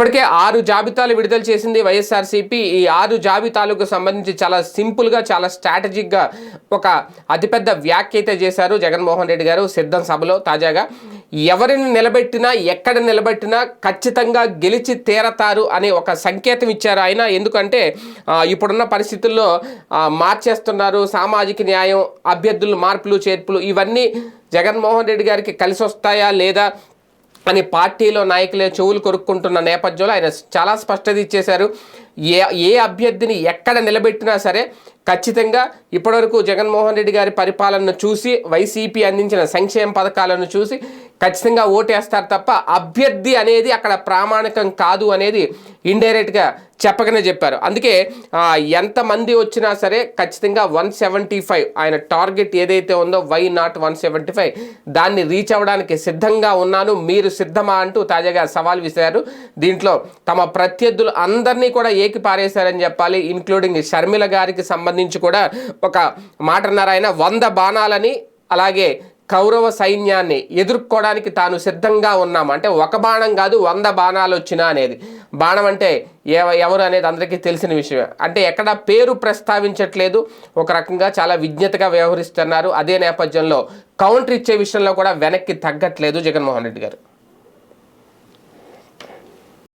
ఇప్పటికే ఆరు జాబితాలు విడుదల చేసింది వైఎస్ఆర్సీపీ. ఈ ఆరు జాబితాలకు సంబంధించి చాలా సింపుల్గా చాలా స్ట్రాటజిక్గా ఒక అతిపెద్ద వ్యాఖ్య అయితే చేశారు జగన్మోహన్ రెడ్డి గారు సిద్ధం సభలో తాజాగా. ఎవరిని నిలబెట్టినా ఎక్కడ నిలబెట్టినా ఖచ్చితంగా గెలిచి తీరతారు అనే ఒక సంకేతం ఇచ్చారు ఆయన. ఎందుకంటే ఇప్పుడున్న పరిస్థితుల్లో మార్చేస్తున్నారు సామాజిక న్యాయం అభ్యర్థులు మార్పులు చేర్పులు ఇవన్నీ జగన్మోహన్ రెడ్డి గారికి కలిసి వస్తాయా లేదా అని పార్టీలో నాయకులే చెవులు కొరుక్కుంటున్న నేపథ్యంలో ఆయన చాలా స్పష్టత ఇచ్చేశారు. ఏ ఏ అభ్యర్థిని ఎక్కడ నిలబెట్టినా సరే ఖచ్చితంగా ఇప్పటివరకు జగన్మోహన్ రెడ్డి గారి పరిపాలనను చూసి వైసీపీ అందించిన సంక్షేమ పథకాలను చూసి ఖచ్చితంగా ఓటేస్తారు తప్ప అభ్యర్థి అనేది అక్కడ ప్రామాణికం కాదు అనేది ఇండైరెక్ట్గా చెప్పకనే చెప్పారు. అందుకే ఎంతమంది వచ్చినా సరే ఖచ్చితంగా వన్ సెవెంటీ ఫైవ్ ఆయన టార్గెట్ ఏదైతే ఉందో why not one seventy five దాన్ని రీచ్ అవ్వడానికి సిద్ధంగా ఉన్నాను మీరు సిద్ధమా అంటూ తాజాగా సవాల్ విసిరారు. దీంట్లో తమ ప్రత్యర్థులు అందరినీ కూడా ఏ పైకి పారేశారని చెప్పాలి ఇన్క్లూడింగ్ షర్మిల గారికి సంబంధించి కూడా ఒక మాట అన్నారు ఆయన. వంద బాణాలని అలాగే కౌరవ సైన్యాన్ని ఎదుర్కోవడానికి తాను సిద్ధంగా ఉన్నాం. అంటే ఒక బాణం కాదు వంద బాణాలు వచ్చినా అనేది. బాణం అంటే ఎవ ఎవరు అనేది అందరికీ తెలిసిన విషయమే. అంటే ఎక్కడ పేరు ప్రస్తావించట్లేదు. ఒక రకంగా చాలా విజ్ఞతగా వ్యవహరిస్తున్నారు. అదే నేపథ్యంలో కౌంటర్ ఇచ్చే విషయంలో కూడా వెనక్కి తగ్గట్లేదు జగన్మోహన్ రెడ్డి గారు.